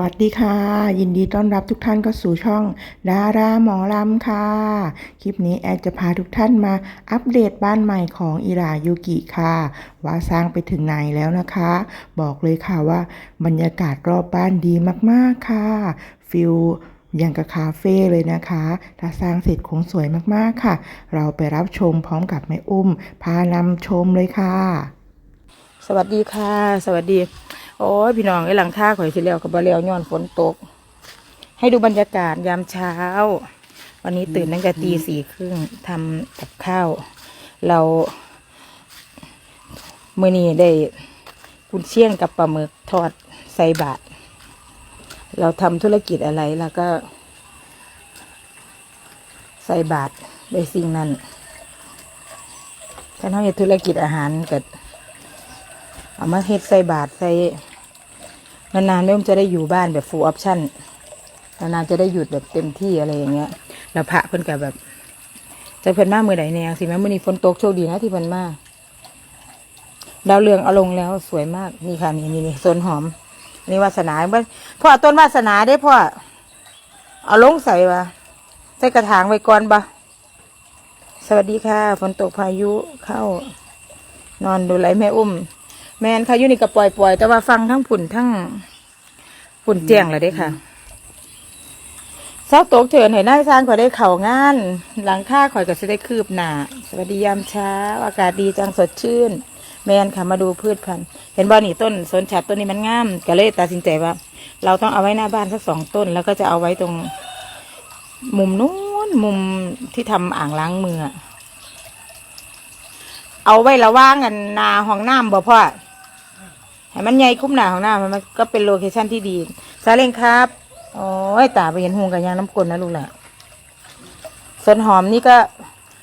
วัสดีค่ะ ยินดีต้อนรับทุกท่านเข้าสู่ช่อง ดาราหมอลำค่ะ คลิปนี้แอดจะพาทุกท่านมาอัปเดตบ้านใหม่ของอิรายูกิค่ะ ว่าสร้างไปถึงไหนแล้วนะคะ บอกเลยค่ะว่าบรรยากาศรอบบ้านดีมากๆค่ะฟิลอย่างกับคาเฟ่เลยนะคะ ถ้าสร้างเสร็จคงสวยมากๆค่ะ เราไปรับชมพร้อมกับแม่อุ้ม พานำชมเลยค่ะ สวัสดีค่ะ สวัสดี โอ้ยพี่น้องไอ้หลังคาข่อยสิแล้วกับบะเลียวย้อนฝนตก ให้ดูบรรยากาศยามเช้า วันนี้ตื่นตั้งแต่ตีสี่ครึ่งทำกับข้าว เราเมื่อนี้ได้กุนเชียงกับปลาหมึกทอดใส่บาทเราทำธุรกิจอะไรแล้วก็ ใส่บาทในสิ่งนั้นถ้าเราเฮ็ดธุรกิจอาหารเกิดเอามาเฮ็ดใส่บาทใส่ นานๆเริ่มจะได้อยู่บ้านแบบ full option นานๆจะได้หยุดแบบเต็มที่อะไรอย่างเงี้ยแล้วพระเพิ่นกับแบบจะเพิ่นมามือใดแนวสิแม่มือนี้ฝนตกโชคดีนะที่เพิ่นมาดาวเรืองเอาลงแล้วสวยมากนี่ค่ะนี่นี่นี่สวนหอมนี่วาสนาเบิ่งพ่อต้นวาสนาได้พ่อเอาลงใส่วะใส่กระถางไว้ก่อนบะสวัสดีค่ะ ฝนตกพายุเข้า นอนดูไรแม่อุ้ม แมนค่ะอยู่นี่ก็ปล่อยปล่อยๆแต่ว่าฟังทั้งผุ่นทั้งผุ่นเจียงเลยเด้ค่ะเช้าตกเถินเห็นหน้าซานข่อยได้เข่างาน หลังค่าข่อยก็จะได้คืบหนาสวัสดียามเช้า อากาศดีจังสดชื่น แมนค่ะมาดูพืชพันธุ์เห็นบ่อนี่ต้นสนฉัดต้นนี้มันงามก็เลยตัดสินใจว่า เราต้องเอาไว้หน้าบ้านสักสองต้น แล้วก็จะเอาไว้ตรง มุมนู้นมุมที่ทำอ่างล้างมือเอาไว้ระว่างกันนาห้องน้ำบ่พ่อ ให้มันใหญ่คุ้มหนาของหน้ามันก็เป็นโลเคชั่นที่ดีซาเล้งครับโอ้ยตาไปเห็นหงกับยางน้ำกลนนะลูกแหละสวนหอมนี่ก็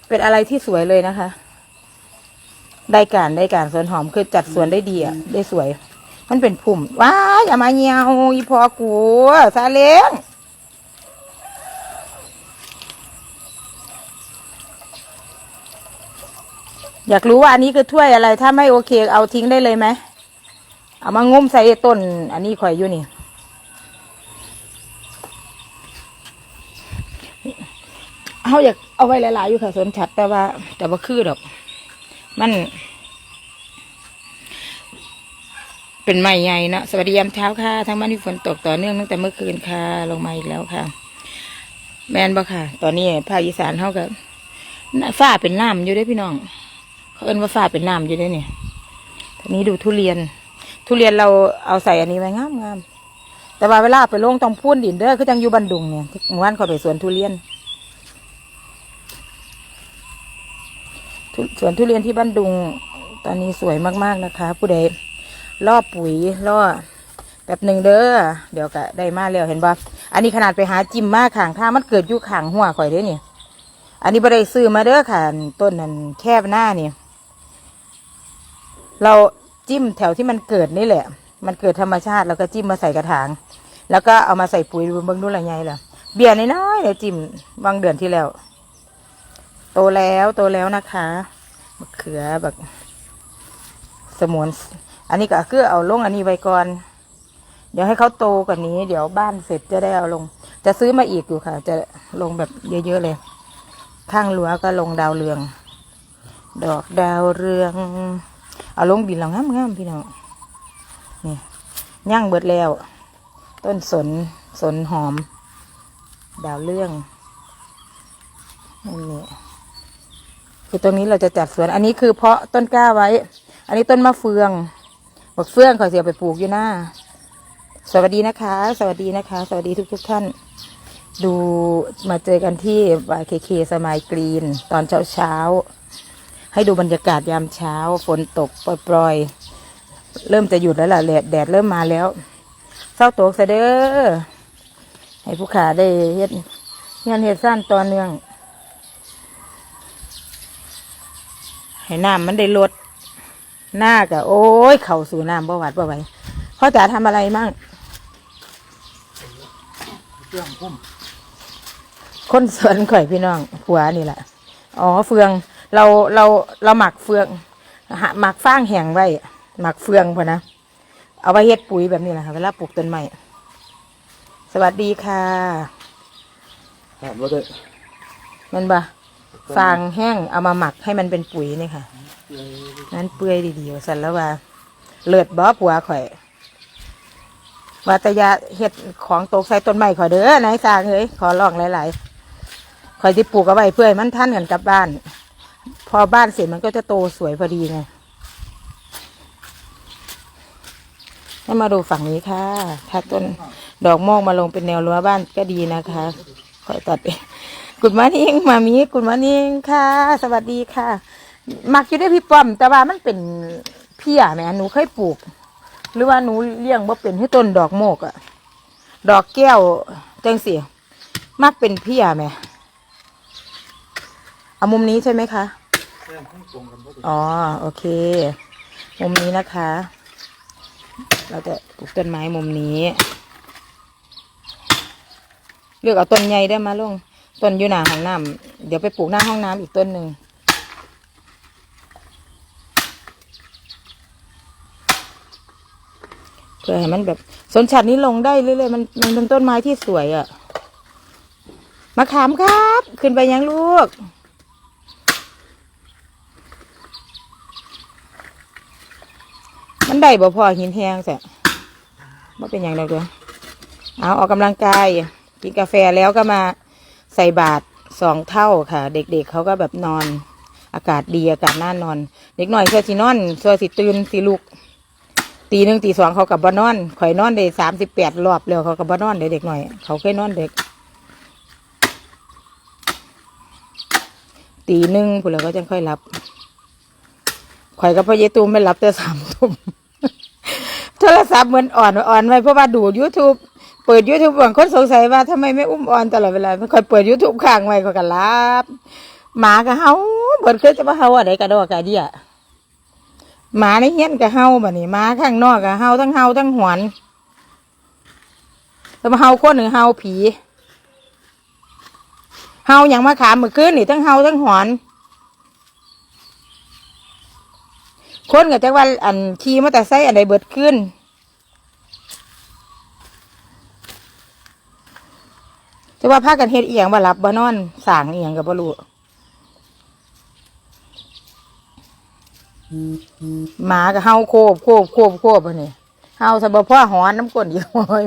เป็นอะไรที่สวยเลยนะคะ ได้การได้การสวนหอมคือจัดสวนได้ดีอะได้สวย มันเป็นพุ่มว้าอย่ามาเงียวอีพอกูซาเล้งอยากรู้ว่าอันนี้คือถ้วยอะไร ถ้าไม่โอเคเอาทิ้งได้เลยไหม เอามางมใส่ต้น อันนี้ข่อยอยู่นี่ เขาอยากเอาไว้หลาย ๆ อยู่ค่ะสวนฉัดแต่ว่า แต่ว่าคือดอก มัน เป็นไม้ใหญ่นะสวัสดียามเช้าค่ะ ทั้งบ้านที่ฝนตกต่อเนื่องตั้งแต่เมื่อคืนค่ะ ลงมาอีกแล้วค่ะ แมนบ่ค่ะ ตอนนี้ภาคอีสานเขากับฝ้าเป็นน้ำอยู่ด้วยพี่น้อง เขาเอิ้นว่าฝ้าเป็นน้ำอยู่ด้วยเนี่ยทีนี้ดูทุเรียน ทุเรียนเราเอาใส่อันนี้ไว้งามงามแต่ว่าเวลาไปลงต้องพูนดินเด้อคือจังอยู่บันดุงเนี่ยหมู่บ้านเขาไปสวนทุเรียนสวนทุเรียนที่บ้านดุง ตอนนี้สวยมากๆนะคะ ผู้ใดล่อปุ๋ยล่อแบบหนึ่งเด้อเดี๋ยวก็ได้มาแล้วเห็นบ่อันนี้ขนาดไปหาจิมมาขางทามันเกิดอยู่ขางหัวข่อยเด้อนี่ยอันนี้บ่ได้ซื้อมาเด้อค่ะ ต้นนั้นแคบหน้านี่เรา จิ้มแถวที่มันเกิดนี่แหละ มันเกิดธรรมชาติแล้วก็จิ้มมาใส่กระถาง แล้วก็เอามาใส่ปุ๋ยดูเบิ่งดูอะไรไงล่ะ เบียร์น้อยๆเดี๋ยวจิ้มวางเดือนที่แล้ว โตแล้วโตแล้วนะคะมะเขือแบบสมุนอันนี้ก็คือเอาลงอันนี้ไว้ก่อน เดี๋ยวให้เขาโตกว่านี้ เดี๋ยวบ้านเสร็จจะได้เอาลง จะซื้อมาอีกอยู่ค่ะ จะลงแบบเยอะๆเลย ข้างรั้วก็ลงดาวเรือง ดอกดาวเรือง เอาลงดินเรางามพี่น้องนี่ย่างเบิดแล้ว ต้นสนสนหอม ดาวเรื่องนี่คือตรงนี้เราจะจัดสวน อันนี้คือเพาะต้นกล้าไว้ อันนี้ต้นมะเฟืองบักเฟืองเขาเสียไปปลูกอยู่หน้า สวัสดีนะคะ สวัสดีนะคะ สวัสดีทุกๆทท่าน ดูมาเจอกันที่บายเคเคสมายกรีน ตอนเช้าเช้า ให้ดูบรรยากาศยามเช้า ฝนตกปล่อยๆ เริ่มจะหยุดแล้วล่ะแดดแดดเริ่มมาแล้วเศร้าตกซะเด้อให้ผู้ขาได้เฮ็ดงานเฮ็ดสั้นต่อเนื่อง ให้น้ำมันได้ลดหน้ากะโอ้ย เข่าสู่น้ำบ่หวัดบ่ไหวพ่อจ๋าทำอะไรมั่งคนสวนข่อยพี่น้องผัวนี่แหละ อ๋อเฟือง เราเราเราหมักเฟืองหาหมักฟางแห้งไว้หมักเฟืองพอนะเอาไว้เฮ็ดปุ๋ยแบบนี้แหละค่ะเวลาปลูกต้นไม้สวัสดีค่ะถามว่าได้แมันบะฟางแห้งเอามาหมักให้มันเป็นปุ๋ยนี่ค่ะนั้นเปื่อยดีๆว่าสันแล้วว่า เลือดบอผัวข่อยว่าแตอยาเห็ดของตกใส่ต้นไม้ข่อยเด้อนายสร้างเฮ้ยขอร้องหลายๆข่อยที่ปลูกเอาไว้เพื่อให้มันท่านกันกลับบ้าน พอบ้านเสร็จมันก็จะโตสวยพอดีไงให้มาดูฝั่งนี้ค่ะ ถ้าต้นดอกโมกมาลงเป็นแนวรั้วบ้านก็ดีนะคะขอตัดเองกุดมานิ่งมามีกุดมานิ่งค่ะ สวัสดีค่ะ มักอยู่ได้พี่ป้อม แต่ว่ามันเป็นเพี้ยแหม่หนูเคยปลูก หรือว่าหนูเลี้ยงว่าเป็นให้ต้นดอกโมกอะดอกแก้วจังสิมักเป็นเพี้ยแหม่ เอามุมนี้ใช่ไหมคะอ๋อโอเค มุมนี้นะคะ เราจะปลูกต้นไม้มุมนี้ เลือกเอาต้นใหญ่ได้มาลุงต้นอยู่หน้าห้องน้ำเดี๋ยวไปปลูกหน้าห้องน้ำอีกต้นหนึ่งเพื่อให้มันแบบสนฉัดนี้ลงได้เรื่อยๆมันมันเป็นต้นไม้ที่สวยอะ่ะมะขามครับ ขึ้นไปยังลูก มันได้บ่พอหินแห้งแสะว่เป็นอย่างไรตัวเอาออกกำลังกายกินกาแฟแล้วก็มาใส่บาตรสองเท่าค่ะ เด็กๆเเขาก็แบบนอน อากาศดีอากาศน่านอน เด็กหน่อยเสื้อสีนอนเสื้อสีตื่นสีลูกตีหนึ่งตีสองเขากับบ้านอนข่อยนอนได้สามสิบแปดรอบแล้วเขากับบนอนเด็กเด็กหน่อย เขาเคยนอนเด็ก ตีหนึ่งผู้แล้วก็จะค่อยรับข่อยกับพ่อเยตูมไม่รับแต่สามทุ่ม รศัพท์เหมือนอ่อนอ่อนไว้เพราะว่าดู YouTube เปิด YouTube บางคนสงสัยว่าทำไมไม่อุ้มอ่อนตลอดเวลาไม่ค่อยเปิด YouTube ค้างไว้เขาก็รับหมาก็เฮาเบิดเคยจะมาเฮาอะไรกระดอกกระเดียหมาในเฮี้ยนกับเฮาแบบนี้หมาข้างนอกกับเฮาทั้งเฮาทั้งหวนแล้วมาเฮาคนหนึ่งเฮาผีเฮาอย่างมาขามเมื่อคืนนี่ทั้งเฮาทั้งหวนคนกับจักว่าอันขี่มาแต่ไซค์อันใดเบิดขึ้น จะว่าพากันเฮ็ดเอียงบ่หลับบ่นอนสางเอียงกับบ่รู้หมาก็เฮาโคบโคบโคบโคบอันนี้เฮาสะบพ่อหอนน้ำก้นอยู่อย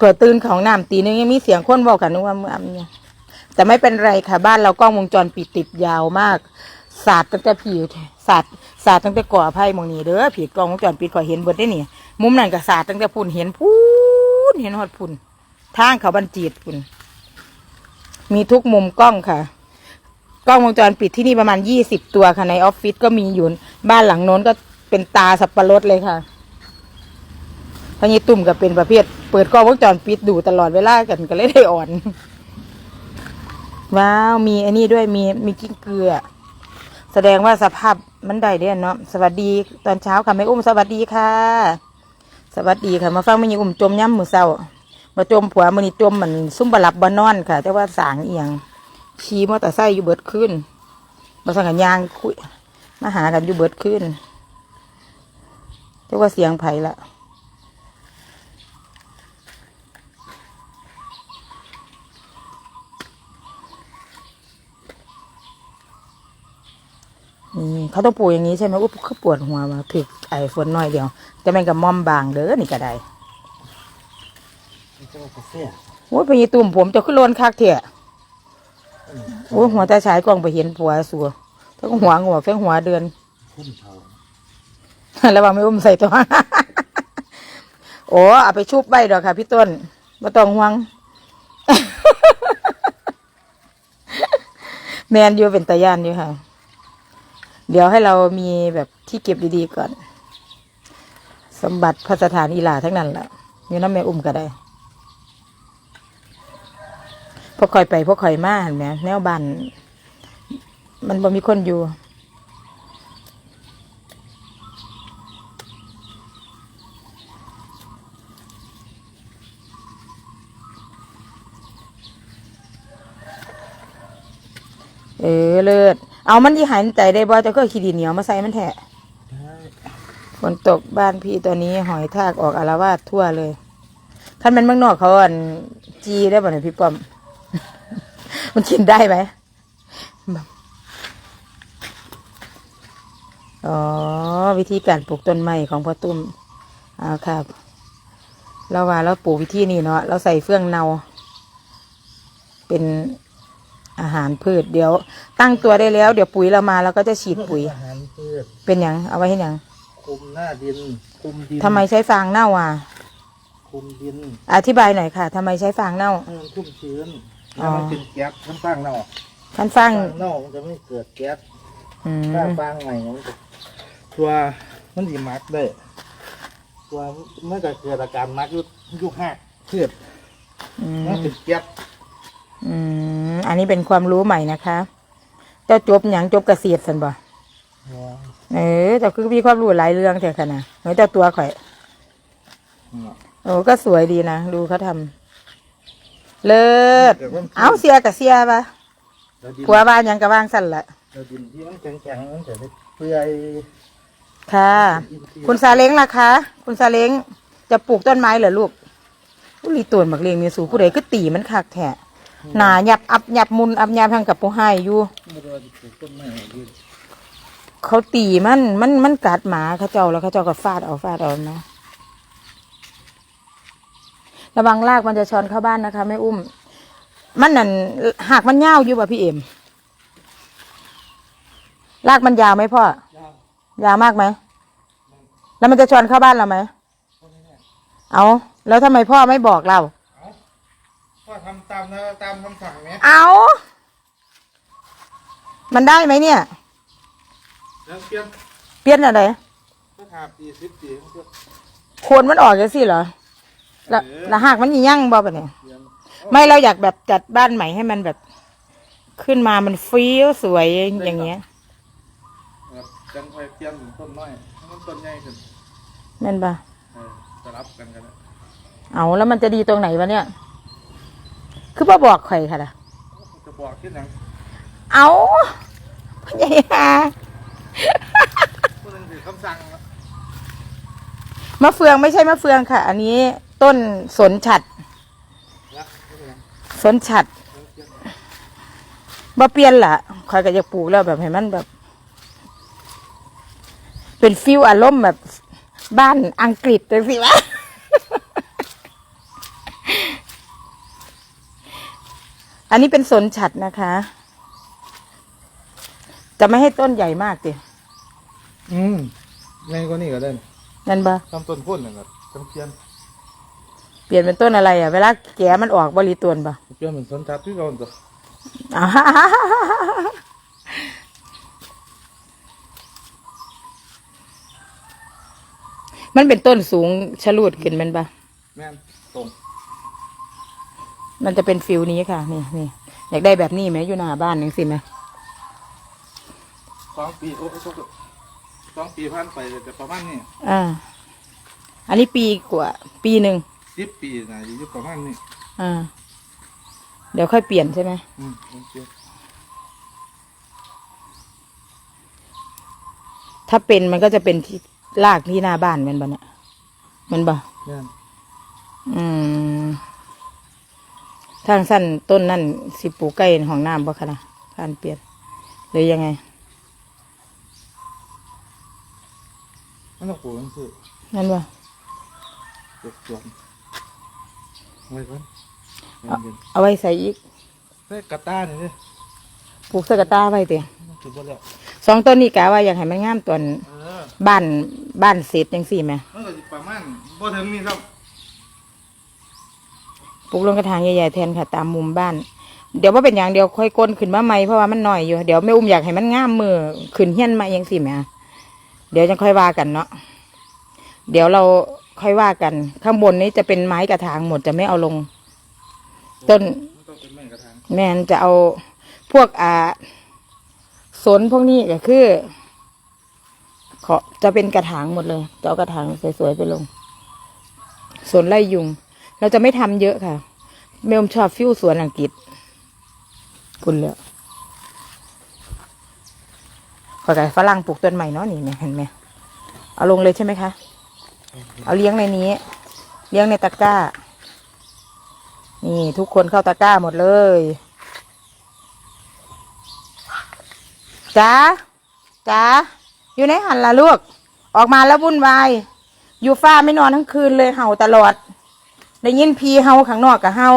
เกิดตื่นของน้ำตีนึงยังมีเสียงคนบอกกันนึกว่าเมื่อเนี่ยแต่ไม่เป็นไรค่ะ บ้านเรากล้องวงจรปิดติดยาวมากสาดตั้งแต่ผีสาดสาดตั้งแต่ก่อไพ่มองนี้เด้อผีกล้องวงจรปิดก่อเห็นเบิดได้นี่มุมนั้นก็สาดตั้งแต่พุ่นเห็นพูนเห็นหอดพุ่น ทางเขาบรรจีดพุ่นมีทุกมุมกล้องค่ะ กล้องวงจรปิดที่นี่ประมาณยี่สิบตัวค่ะในออฟฟิศก็มีอยู่ บ้านหลังโน้นก็เป็นตาสับปะรดเลยค่ะพญตุ่มก็เป็นประเภทเปิดกล้องวงจรปิดดูตลอดเวลากันก็เลยได้อ่อน ว้าวมีอันนี้ด้วยมีมีกิ้งเกลือ แสดงว่าสภาพมันได้เด้เนาะสวัสดีตอนเช้าค่ะแม่อุ้มสวัสดีค่ะ สวัสดีค่ะมาฟังแม่ยิงอุ้มจมย้ำมือเศร้า มาจมผัวมือนี่จมเหมือนซุ่มบลับบานอนค่ะ แต่ว่าสางเอียงขี่มอเตอร์ไซค์อยู่เบิดขึ้นมาสังกันยางคุยมาหากันอยู่เบิดขึ้นเรียกว่าเสียงไผ่ละนี่เขาต้องปลูอย่างนี้ใช่ไหมอุ๊บเขาปวดหัวมาถึกไอ้ฝนน้อยเดียวจะแม่นกับมอมบางเด้อนี่ก็ได้ เจ้ากาแฟโอ้ยพี่ตุ่มผมจะขึ้นโลนคักเถอะโอ้ยหัวตาฉายกล้องไปเห็นผัวสัวทั้งหัวงอกทั้งหัวเดือนคนเผาแล้วว่าไม่อุ้มใส่ตัว โอ้เอาไปชุบใบดอกค่ะ พี่ต้นมาต้องห่วง แมนอยู่เป็นตาย่านอยู่ค่ะ เดี๋ยวให้เรามีแบบที่เก็บดีๆก่อน สมบัติพระสถานอีหลาทั้งนั้นแหละอยู่น้ำแม่อุ้มก็ได้ พวกคอยไปพวกคอยมาเห็นไหมแนวบ้านมันบ่มีคนอยู่เออเลิศเอามันที่หายใจได้บ่จะก็ขี้ดินเหนียวมาใส่มันแทะได้ฝนตกบ้านพี่ตัวนี้หอยทากออกอารวาสทั่วเลยขคันแมันเมืองนอกเขาอันจีได้บ่เนี่ยพี่ป้อม มันกินได้ไหมอ๋อ วิธีการปลูกต้นไม้ของพ่อตุ้มเอาครับ เราว่าเราปลูกวิธีนี้เนาะเราใส่เฟื่องเนา เป็นอาหารพืช เดี๋ยว ตั้งตัวได้แล้ว เดี๋ยวปุ๋ยเรามาเราก็จะฉีดปุ๋ย อาหารพืชเป็นหยังเอาไว้ให้หยังคุมหน้าดิน คุมดินทำไมใช้ฟางเน่าอะ คุมดินอธิบายหน่อยค่ะทำไมใช้ฟางเน่า ให้มันชุ่มชื้น อ๋อแล้วมันเป็นแก๊สทั้งฟางเน่าท่านฟางฟางเน่ามันจะไม่เกิดแก๊สอืมถ้าฟางใหม่มันจะตัวมันดีมักได้ตัวมันก็เกิดอาการมักอยุยุหักเพืชอืมันมเป็นแก๊สอืมอันนี้เป็นความรู้ใหม่นะคะ เจ้าจบหยังจบเกษตรสันบ่เออแต่คือมีความรู้หลายเรื่องแต่ขนาดเหมือนเจ้าตัวข่อยโอ้ก็สวยดีนะ ดูเขาทำ เลิศเอาเสียกับเสียปะแล้วดินผัวบ้านหยังกับว่างสั่นละแล้วดินที่มันแข็งๆมันจะได้เปื่อยค่ะ คุณซาเล้งล่ะคะ คุณซาเล้งจะปลูกต้นไม้เหรอลูกอุลีตัวมักเลงมีสูผู้ใดก็ตีมันคักแท้หนาหยับอับหยับมุนอับหยับทางกับปูให้อยู่ไม่รู้ว่าจะปลูกต้นไม้ยืนเขาตีมันมันมันกัดหมาเขาเจ้าแล้วเขาเจ้าก็ฟาดเอาฟาดเอาเนาะ ระวังลากมันจะชอนเข้าบ้านนะคะไม่อุ้ม มันนั่นหากมันยาวอยู่ป่ะพี่เอ็มลากมันยาวไหมพ่อ ยาวมากไหม แล้วมันจะชอนเข้าบ้านเราไหม เอา แล้วทำไมพ่อไม่บอกเราก็ทำตามนะตามคำสั่งไหมเอา มันได้ไหมเนี่ย แล้วเปลี่ยนเปลี่ยนอะไรก็ทาปีสิบปีมันก็โคนมันออกจังสิเหรอ แล้วเออแล้วหากมันยี่ยั่งบ่ปะเนี่ยเปลี่ยนไม่เราอยากแบบจัดบ้านใหม่ให้มันแบบ ขึ้นมามันฟี้วสวยอย่างเงี้ยแบบจังไฟเปลี่ยนต้นน้อยให้มันต้นใหญ่ขึ้นนั่นปะเออจะรับกันกันนะเอาแล้วมันจะดีตรงไหนวะเนี่ย คือพ่อบอกใครค่ะล่ะจะบอกที่ไหนเอาพ่อใหญ่ฮาพูดถึงถือคำสั่งนะมะเฟืองไม่ใช่มะเฟืองค่ะ อันนี้ ต้นสนฉัดรักไม่เป็นไรสนฉัดบ่เปลี่ยนล่ะคอยก็จะปลูกแล้วแบบให้มันแบบ เป็นฟิลอารมณ์แบบบ้านอังกฤษเลยสิวะอันนี้เป็นสนฉัดนะคะ จะไม่ให้ต้นใหญ่มากดิอืมในกว่านี้ก็ได้นั่นปะทำต้นพ่นเลยครับจังเปลี่ยน เปลี่ยนเป็นต้นอะไรอะ เวลาแก่มันออกบริตวนปะเปลี่ยนเหมือนสนทัดที่เราจะอ่ามันเป็นต้นสูงชะลูดขึ้นแมันปะแม่นตรง มันจะเป็นฟิลนี้ค่ะ นี่นี่อยากได้แบบนี้ไหมอยู่หน้าบ้านยังสิไหมสองปีโอ้โหสองปีผ่านไปแต่ประมาณนี้อ่า อันนี้ปีกว่า ปีหนึ่ง สิบปีนะอยู่ประมาณนี้อ่า เดี๋ยวค่อยเปลี่ยนใช่ไหมอืมโอเคถ้าเป็นมันก็จะเป็นที่ลากที่หน้าบ้านแมันบ่เนี่ยแมันบ่แม่นอืมทางสั้นต้นนั่นสิปลูกใกล้ห้องน้ำบ่คะนะการเปลี่ยนหรือยังไงไม่ต้องปลูกมันคือนั่นบ่เก็บสวน ไว้ก่อนเย็นเอาไว้ใส่อีกๆเฮ้ยกระต้าเนี่ยปลูกสกตาไว้เตียมันคือบ่แล้วสองต้นนี้กะว่าอยากให้มันงามตอนเออบ้านบ้านเสร็จยังสี่ไหมมันก็สิประมาณบ่ถึงนี่ครับปลูกลงกระถางใหญ่ๆแทนค่ะ ตามมุมบ้าน เดี๋ยวว่าเป็นอย่างเดียวค่อยก้นขึ้นมาใหม่เพราะว่ามันหน่อยอยู่เดี๋ยวแม่อุ้มอยากให้มันงามมือขึ้นเฮี้ยนมายังสี่ไหมเดี๋ยวจะค่อยว่ากันเนาะเดี๋ยวเรา ค่อยว่ากัน ข้างบนนี้จะเป็นไม้กระถางหมดจะไม่เอาลง ต้นมันต้องเป็นไม้กระถางแมนจะเอาพวกอ่าสนพวกนี้ก็คือขอจะเป็นกระถางหมดเลยจะเอากระถางสวยๆไปลงสวนไล่ยุง เราจะไม่ทำเยอะค่ะ เมลมชอบฟิวสวนอังกฤษ คุณเลยขอแต่ฝรั่งปลูกต้นใหม่เนาะนี่เนี่ยเห็นไหมเอาลงเลยใช่ไหมคะ เอาเลี้ยงในนี้ เลี้ยงในตะกร้า นี่ทุกคนเข้าตะกร้าหมดเลยจ้าจ้าอยู่ไหนหันละลูก ออกมาแล้ววุ่นวายอยู่ฟ้าไม่นอนทั้งคืนเลยเห่าตลอด ได้ยินพีเห่าข้างนอกกับเห่า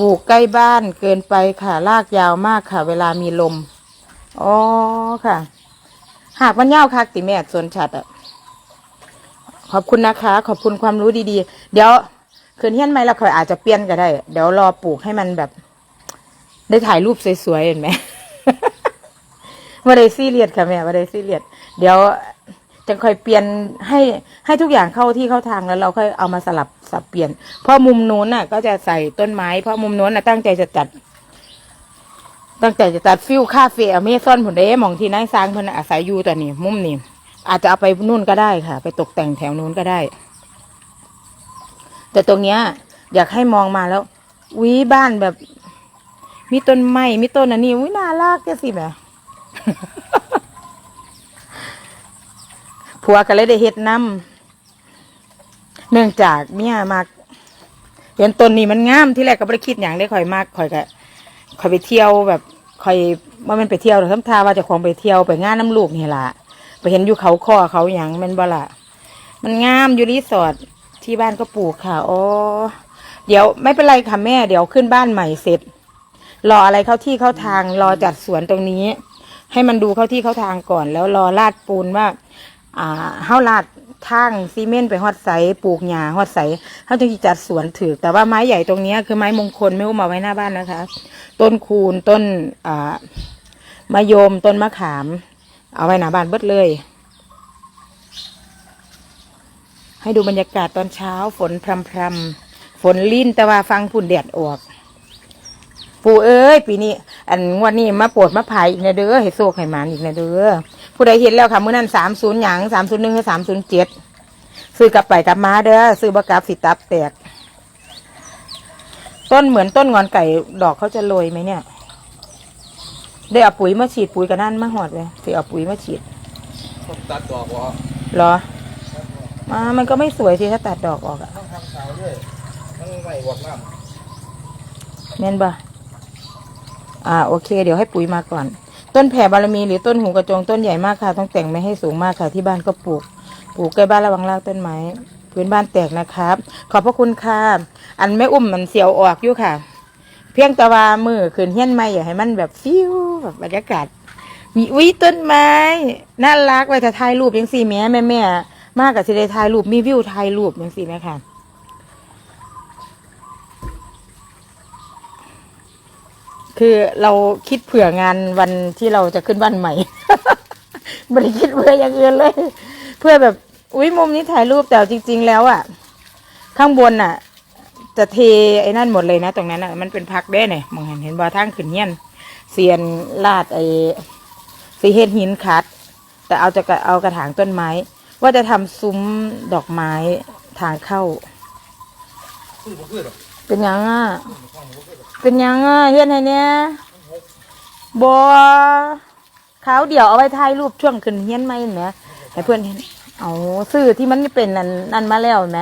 ลูกใกล้บ้านเกินไปค่ะลากยาวมากค่ะ เวลามีลม อ๋อค่ะ หากมันยาวคักติแม่ส่วนฉัดอะขอบคุณนะคะ ขอบคุณความรู้ดีๆ เดี๋ยวคืนเฮี้ยนไหมเราคอยอาจจะเปลี่ยนก็ได้ เดี๋ยวรอปลูกให้มันแบบ ได้ถ่ายรูปสวยๆเห็นไหมว่าได้ซีเรียสค่ะแม่ว่าได้ซีเรียสเดี๋ยว จะค่อยเปลี่ยนให้ให้ทุกอย่างเข้าที่เข้าทางแล้วเราค่อยเอามาสลับสับเปลี่ยน เพราะมุมนู้นน่ะ ก็จะใส่ต้นไม้เพราะมุมนู้นน่ะตั้งใจจะจัด ตั้งใจจะจัดฟิลคาเฟ่อเมซอนผลเด้มองที่นายสร้างเพิ่นน่ะอาศัยอยู่ตอนนี้ มุมนี้อาจจะเอาไปนู่นก็ได้ค่ะ ไปตกแต่งแถวนู้นก็ได้ แต่ตรงเนี้ย อยากให้มองมาแล้ววิบ้านแบบ มีต้นไม้มีต้นอันนี้วิน่ารักจังสิแหม่ ผัวก็เลยได้เฮ็ดน้ำเนื่องจากเมียมากเห็นต้นนี้มันงามที่แรกก็ไม่ได้คิดอย่างได้ข่อยมากข่อยก็ข่อยไปเที่ยวแบบข่อยว่ามันไปเที่ยวหรือทำทาว่าจะของไปเที่ยวไปงานน้ำลูกนี่ล่ะไปเห็นอยู่เขาข้อเขาอย่างมันบ่ละมันงามอยู่รีสอร์ทที่บ้านก็ปลูกค่ะอ๋อเดี๋ยวไม่เป็นไรค่ะแม่ เดี๋ยวขึ้นบ้านใหม่เสร็จ รออะไรเข้าที่เข้าทางรอจัดสวนตรงนี้ ให้มันดูเข้าที่เข้าทางก่อน แล้วรอลาดปูนว่า อ่าเฮาลาดทางซีเมนต์ไปฮอดใสปลูกหญ้าฮอดใสเฮาจึงสิจัดสวนถือแต่ว่าไม้ใหญ่ตรงเนี้ยคือไม้มงคลไม่อุ้มาไว้หน้าบ้านนะคะ ต้นคูนต้นอ่ามะยมต้นมะขาม เอาไว้หน้าบ้านเบิดเลย ให้ดูบรรยากาศตอนเช้าฝนพรำพรำฝนลิ้นแต่ว่าฟังพุ่นแดดออก ปู่เอ้ยปีนี้ อันงวดนี้มาโปวดมาพายอีกนะเด้อให้โซกให้หมานอีกนะเด้อผู้ใดเห็นแล้วค่ะมื้อนั้นสามศูนย์หยังสามศูนย์หนึ่งสามศูนย์เจ็ดซื้อกลับไปกลับมาเด้อซื้อบกลับสิตับแตก ต้นเหมือนต้นงอนไก่ดอกเขาจะโรยไหมเนี่ย ได้เอาปุ๋ยมาฉีดปุ๋ยกันนั่นมาหอดเลยสิเอาปุ๋ยมาฉีดผมตัดดอกวะเหรอมามันก็ไม่สวยทีถ้าตัดดอกออกอะต้องทำเสาด้วยต้องไม่หวดน้แม่นบ่ อ่าโอเค เดี๋ยวให้ปุ๋ยมาก่อน ต้นแผ่บารมีหรือต้นหูกระจงต้นใหญ่มากค่ะ ต้องแต่งไม่ให้สูงมากค่ะ ที่บ้านก็ปลูก ปลูกใกล้บ้านระวังรากต้นไม้พื้นบ้านแตกนะครับ ขอบพระคุณค่ะอันไม่อุ้มมันเสียวออกอยู่ค่ะ เพียงแต่ว่ามือขืนเฮี้ยนไม่อย่าให้มันแบบฟิวแบบบรรยากาศมีอุ้ยต้นไม้น่ารักไว้ถ้าถ่ายรูปยังสี่แม่แม่แม่มากกับสิได้ถ่ายรูปมีวิวถ่ายรูปยังสี่แม่ค่ะ คือเราคิดเผื่องานวันที่เราจะขึ้นบ้านใหม่ไม่ได้คิดเผื่ออย่างอื่นเลย เพื่อแบบอุ้ยมุมนี้ถ่ายรูปแต่จริง ๆ แล้วอะ ข้างบนอะ จะเทไอ้นั่นหมดเลยนะ ตรงนั้นอะมันเป็นพักได้เนี่ยมองเห็นเห็นบ่ทางขึ้นเฮียนเซียนลาดไอ้สีเฮ็ดหินคัด แต่เอาจะกะเอากระถางต้นไม้ ว่าจะทำซุ้มดอกไม้ทางเข้าำซื้อบ่คือหรอกเป็นหยังอะ เป็นยังอะเฮ็ดให้เนี่ยบัวขาวเดี๋ยวเอาไว้ถ่ายรูปช่วงขึ้นเฮียนไหมเห็นไหมให้เพื่อนเห็นเอาซื้อที่มันเป็นนั่นนั่นมาแล้วเห็นไหม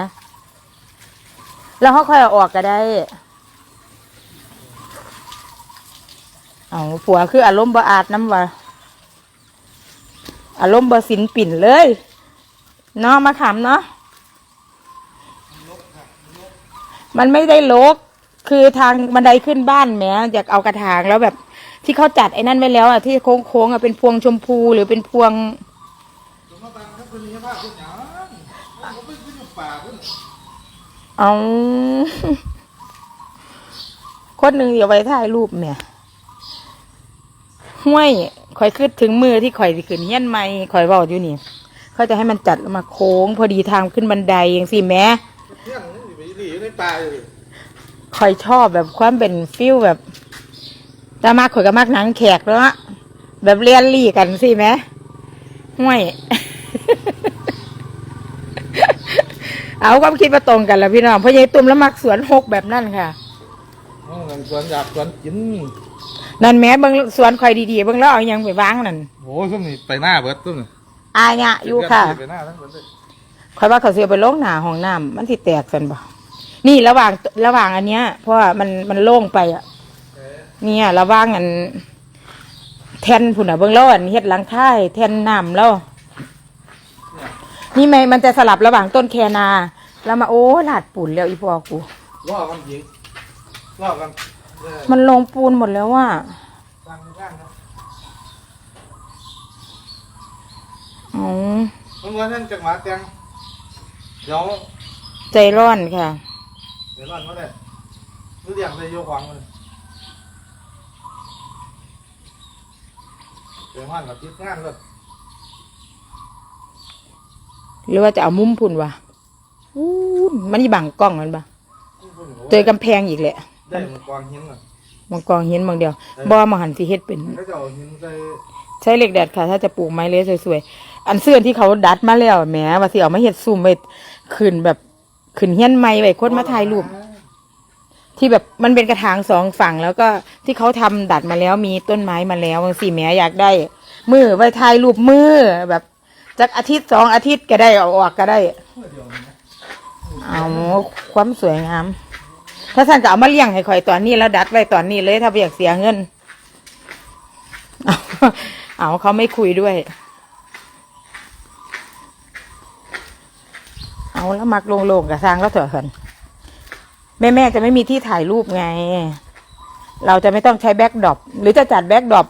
แล้วเขาค่อยอออกก็ได้ เอาผัวคืออารมณ์บ่อาดน้ำว่าอารมณ์บ่สินปิ่นเลยเนาะมาขำเนาะมันไม่ได้ลก คือทางบันไดขึ้นบ้านแหมอยากเอากระถางแล้วแบบที่เขาจัดไอ้นั่นไว้แล้วอะที่โค้งๆอะเป็นพวงชมพูหรือเป็นพวงเดี๋ยวมาบังครับคุณมีภาพคุณหยังผมก็ไปขึ้นอยู่ป่าคุณเอาคนหนึ่งเดี๋ยวไว้ถ่ายรูปเนี่ยห้วยคอยขึ้นถึงมือที่คอยสิขึ้นเฮี้ยนไม่คอยบอกอยู่นี่เขาจะให้มันจัดมาโค้ง พอดีทางขึ้นบันไดอย่างสิแหม่เที่ยงนี่ไปหลีอยู่ในป่าอยู่ คอยชอบแบบความเป็นฟิลแบบตามากข่อยก็มากหนังแขกแล้วอะแบบเลียนลี่กันสิแหม่ห้วยเอาความคิดมาตรงกันแล้วพี่น้องเพราะยายตุ่มแล้วมักสวนหกแบบนั่นค่ะอ๋อนั่นสวนอยากสวนกินนั่นแหม้เบิ่งสวนคอยดีๆเบิ่งแล้วเอาหยังไปวางนั่นโอ้ยส้มนี่ไปหน้าเบิดส้มนี่ออาเนี่ยอยู่ค่ะไปหน้าทั้งหมดเลยคอยว่าเขาเสียไปลงหนาห้องน้ำมันสิแตกสันบ่ นี่ระหว่างระหว่างอันเนี้ย เพราะว่ามันมันโล่งไปอะ เนี่ยระหว่างอัน แทนผุนอะเบื้องล่อันเฮ็ดหลังท้ายแทนน้ำแล้วนี่ไหมมันจะสลับระหว่างต้นแคนา แล้วมาโอ้หลาดปุ่นแล้วอีพอกูล่อกันยิงล่อกันเออมันลงปูนหมดแล้วว่าสร้างสร้างเนาะอ๋อมันว่าท่านจังหวะแตงเดี๋ยว Dạ. ใจร้อนค่ะเดี๋ยวรอนมาได้รู้เรียงได้โยกวางเลยเดี๋ยวมันกับจิตงานเลยหรือว่าจะเอามุมพุ่นวะอู้นมันยี่บังกล้องมันปะเจอกำแพงอีกแหละได้มันกวางหินอะมังกรเห็นบางเดียวบ่มาหันสิเฮ็ดเป็นเขาจะเอาหินใส่ใช้เหล็กดัดค่ะ ถ้าจะปลูกไม้เลื้อยสวยๆ อันเสื่อนที่เขาดัดมาแล้วแหมว่าสิเอามาเฮ็ดซุ่มไว้ขึ้นแบบ ขึ้นเฮียนไม้ไว้คนมาถ่ายรูปที่แบบมันเป็นกระถางสองฝั่ง แล้วก็ที่เขาทำดัดมาแล้วมีต้นไม้มาแล้วบางสี่แหม่อยากได้ มือไว้ถ่ายรูปมือแบบจักอาทิตย์สองอาทิตย์ก็ได้ออกก็ได้เอาความสวยงาม ถ้าท่านก็เอามาเลี้ยงให้คอยตอนนี้แล้วดัดไว้ตอนนี้เลยถ้าไม่อยากเสียเงิน เอาเขาไม่คุยด้วย เอาแล้วมักโลงๆกับสร้างแล้วเถอะคันแม่แม่ๆจะไม่มีที่ถ่ายรูปไง เราจะไม่ต้องใช้แบ็กดรอปหรือจะจัดแบ็กดรอป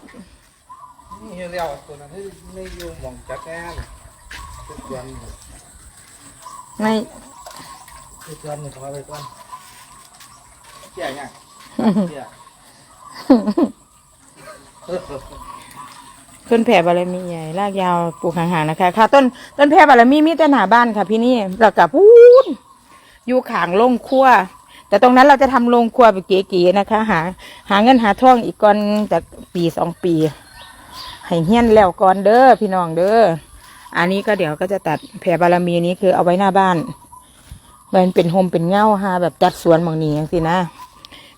นี่เรียวตัวนั้นให้ไม่อยุ่หมองจักแอนทุกวันไม่ทุกวันนี่เขาเอาไปก่อนเกี่ยยังเกี่ย ต้นแผ่บารมีใหญ่รากยาวปลูกห่างๆนะคะ ค่ะ ต้นต้นแผ่บารมีมีแต่หน้าบ้านค่ะ พี่นี่แล้วกับพูนอยู่ขางโรงครัวแต่ตรงนั้นเราจะทำโรงครัวแบบเก๋ๆนะคะ หา หาเงินหาทองอีกก่อนจากปีสองปี ให้เฮี้ยนแล้วก่อนเด้อพี่น้องเด้ออันนี้ก็เดี๋ยวก็จะตัดแผ่บารมีนี้คือเอาไว้หน้าบ้านมันเป็นโฮมเป็นเง่าฮะแบบจัดสวนมองนี้อย่างสินะ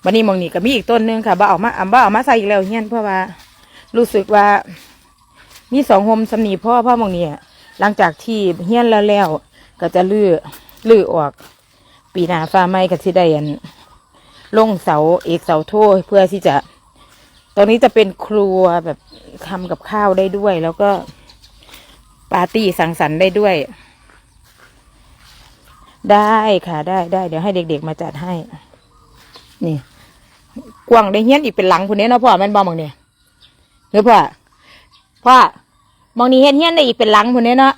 วันนี้มองนี้ก็มีอีกต้นนึงค่ะบ่เอามาอ่าบ่เอามาใส่อีกแล้วเฮี้ยนเพราะว่า รู้สึกว่า มีสองโฮมสำนีพ่อพ่อมองนี้หลังจากที่เฮี้ยนแล้วแล้ว ก็จะลื้อลื้อออก ปีหน้าฟ้าไหม้ก็สิได้อันลงเสาเอกเสาโทเพื่อที่จะตรงนี้จะเป็นครัวแบบทำกับข้าวได้ด้วย แล้วก็ปาร์ตี้สังสรรค์ได้ด้วย ได้ค่ะได้ได้เดี๋ยวให้เด็กๆมาจัดให้ นี่ กว้างได้เฮี้ยนอีกเป็นหลังคนนี้เนาะพ่อแม่นบอมองเนี่ยหรือพ่อ พ่อมองนี้เฮ็ดเฮี้ยนได้อีกเป็นหลังคนนี้เนาะ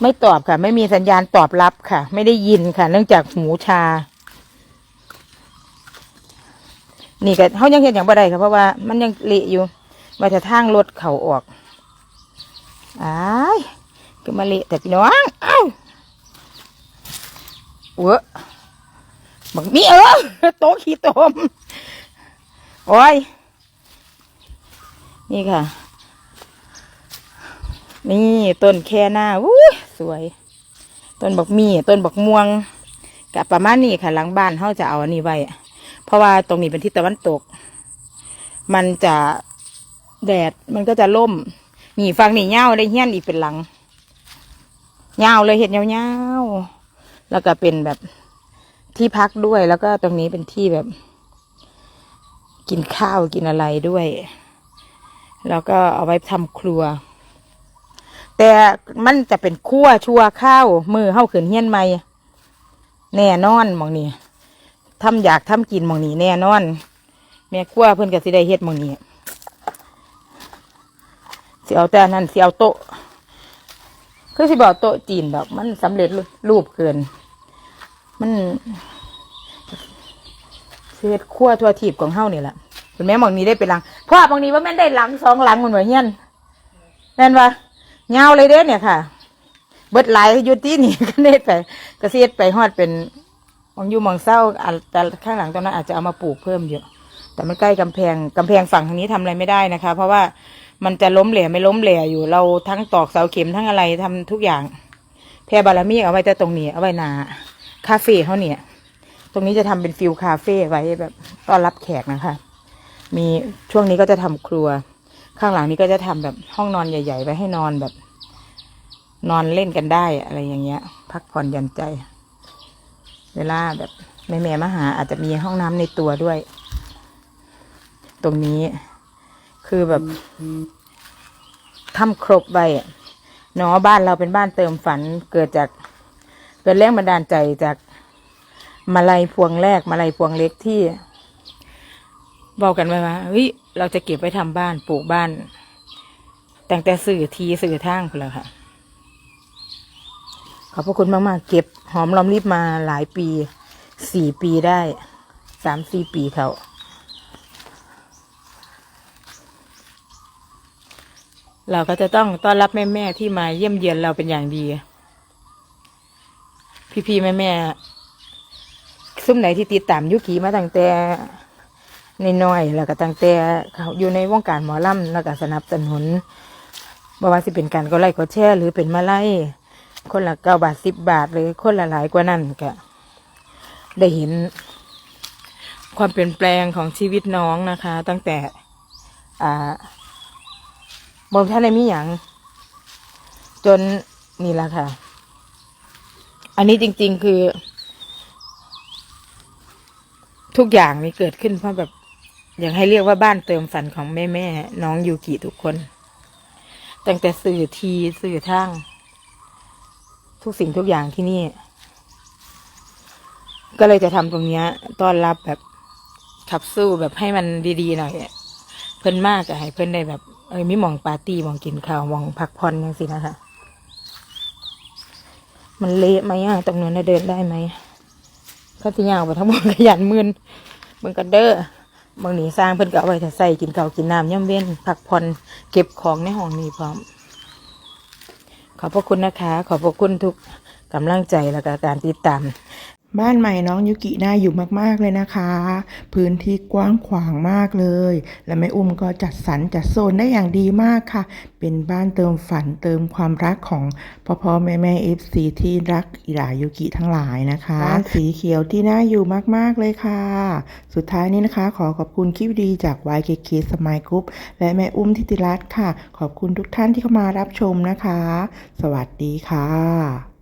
ไม่ตอบค่ะ ไม่มีสัญญาณตอบรับค่ะ ไม่ได้ยินค่ะ เนื่องจากหูชา นี่ก็เขายังเห็นอย่างบ่ได้ค่ะเพราะว่ามันยังเละอยู่ว่าจะทางรถเขาออกอ้ายก็มาเละแต่พี่น้องเอ้าเวอะบักมีเออโต๊ะขี้ตมโอ้ย นี่ค่ะ นี่ต้นแค่หน้าอู้ยสวย ต้นบักมีต้นบักม่วงกับประมาณนี้ค่ะ หลังบ้านเขาจะเอาอันนี้ไว้ เพราะว่าตรงนี้เป็นทิศตะวันตก มันจะแดดมันก็จะล่ม นี่ฟังนี่เงาได้เฮี้ยนอีกเป็นหลังเงาเลยเห็ดเงาๆแล้วก็เป็นแบบที่พักด้วยแล้วก็ตรงนี้เป็นที่แบบ กินข้าวกินอะไรด้วย แล้วก็เอาไว้ทำครัว แต่มันจะเป็นคั่วชัวข้าวมือเข้าขืนเฮี้ยนไหมแน่นอนมองนี่ทำอยากทำกินมองนี้แน่นอน แม่ครัวเพิ่อนก็สิได้เฮ็ดมองนี้สิเอาแต่อันนั้นสิเอาโต๊ะคือสิบอกโต๊ะจีนดอกมันสำเร็จรูปเกิน มันเฮ็ดครัวทั่วทีบของเฮ้านี่แหละ คุณแม่หมองนี้ได้เป็นหลังเพราะหมองนี้ว่าแม่นได้หลังสองหลังมันเหมือนเฮียนแม่นว่าเงาเลยเด้เนี่ยค่ะ เบิดหลายอยู่ที่นี่ก็เน็ดไปก็สิเฮ็ดไปฮอดเป็นมองอยู่มองเศร้าอะแต่ข้างหลังตรงนั้นอาจจะเอามาปลูกเพิ่มเยอะแต่มันใกล้กำแพงกำแพงฝั่งทางนี้ทำอะไรไม่ได้นะคะ เพราะว่ามันจะล้มเหลวไม่ล้มเหลวอยู่ เราทั้งตอกเสาเข็มทั้งอะไรทำทุกอย่าง แพรบารมีเอาไว้แต่ตรงนี้เอาไว้นาคาเฟ่เขาเนี่ย ตรงนี้จะทำเป็นฟิลคาเฟ่ไว้แบบต้อนรับแขกนะคะ มีช่วงนี้ก็จะทำครัว ข้างหลังนี้ก็จะทำแบบห้องนอนใหญ่ ๆ ไว้ให้นอนแบบ นอนเล่นกันได้อะไรอย่างเงี้ย พักผ่อนหย่อนใจ เวลาแบบแม่แม่มาหา อาจจะมีห้องน้ำในตัวด้วย ตรงนี้คือแบบทำครบใบอะเนาะบ้านเราเป็นบ้านเติมฝันเกิดจากเกิดแรงบันดาลใจจากมาลัยพวงแรกมาลัยพวงเล็กที่ บอกกันไว้ว่าเฮ้ยเราจะเก็บไว้ทำบ้านปลูกบ้าน แต่งแต่สื่อทีสื่อทางไปแล้วค่ะ ขอบพระคุณมากๆ เก็บหอมรอมริบมาหลายปีสี่ปีได้สามสี่ปีเขาเราก็จะต้องต้อนรับแม่ๆที่มาเยี่ยมเยียนเราเป็นอย่างดี พี่ๆแม่ๆซุ่มไหนที่ติดตามยุกีมาตั้งแต่ น้อยๆแล้วก็ตั้งแต่เขาอยู่ในวงการหมอลำแล้วก็สนับสนุนบ่ว่าสิเป็นการก็ไล่ก็แช่หรือเป็นมาไล่คนละเก้าบาทสิบบาทหรือคนละหลายกว่านั้นก็ได้เห็น ความเปลี่ยนแปลงของชีวิตน้องนะคะ ตั้งแต่อ่าบนท่านในมีอย่างจนนี่แหละค่ะ อันนี้จริง ๆ คือ ทุกอย่างนี่เกิดขึ้นเพราะแบบ อยากให้เรียกว่าบ้านเติมฝันของแม่แม่น้องยูกิทุกคน ตั้งแต่สื่อทีสื่อทางทุกสิ่งทุกอย่างที่นี่ ก็เลยจะทำตรงนี้ต้อนรับแบบขับสู้แบบให้มันดีๆหน่อยเพิ่นมากอะให้เพิ่นได้แบบเออมีหมองปาร์ตี้มองกินข้าวมองพักผ่อนยังสินะคะมันเละไหมอะตรงนั้นน่ะเดินได้ไหมก็ที่ยางไปทั้งหมดขยันมืนมึงกันเด้อ บางหนีสร้างเพิ่นก็เอาไว้ถ้าใส่กินเก่ากินน้ำย่ำเว้นพักผ่อนเก็บของในห้องนี้พร้อม ขอบพระคุณนะคะ ขอบพระคุณทุกกำลังใจและการติดตาม บ้านใหม่น้องยุกิน่าอยู่มากๆเลยนะคะ พื้นที่กว้างขวางมากเลย และแม่อุ้มก็จัดสรรจัดโซนได้อย่างดีมากค่ะ เป็นบ้านเติมฝันเติมความรักของพ่อพ่อแม่แม่เอฟซีที่รักอิรายุกิทั้งหลายนะคะบ้านสีเขียวที่น่าอยู่มากๆเลยค่ะ สุดท้ายนี้นะคะ ขอขอบคุณคลิปดีจาก YKK Smile Group และแม่อุ้มทิติรัตน์ค่ะ ขอบคุณทุกท่านที่เข้ามารับชมนะคะ สวัสดีค่ะ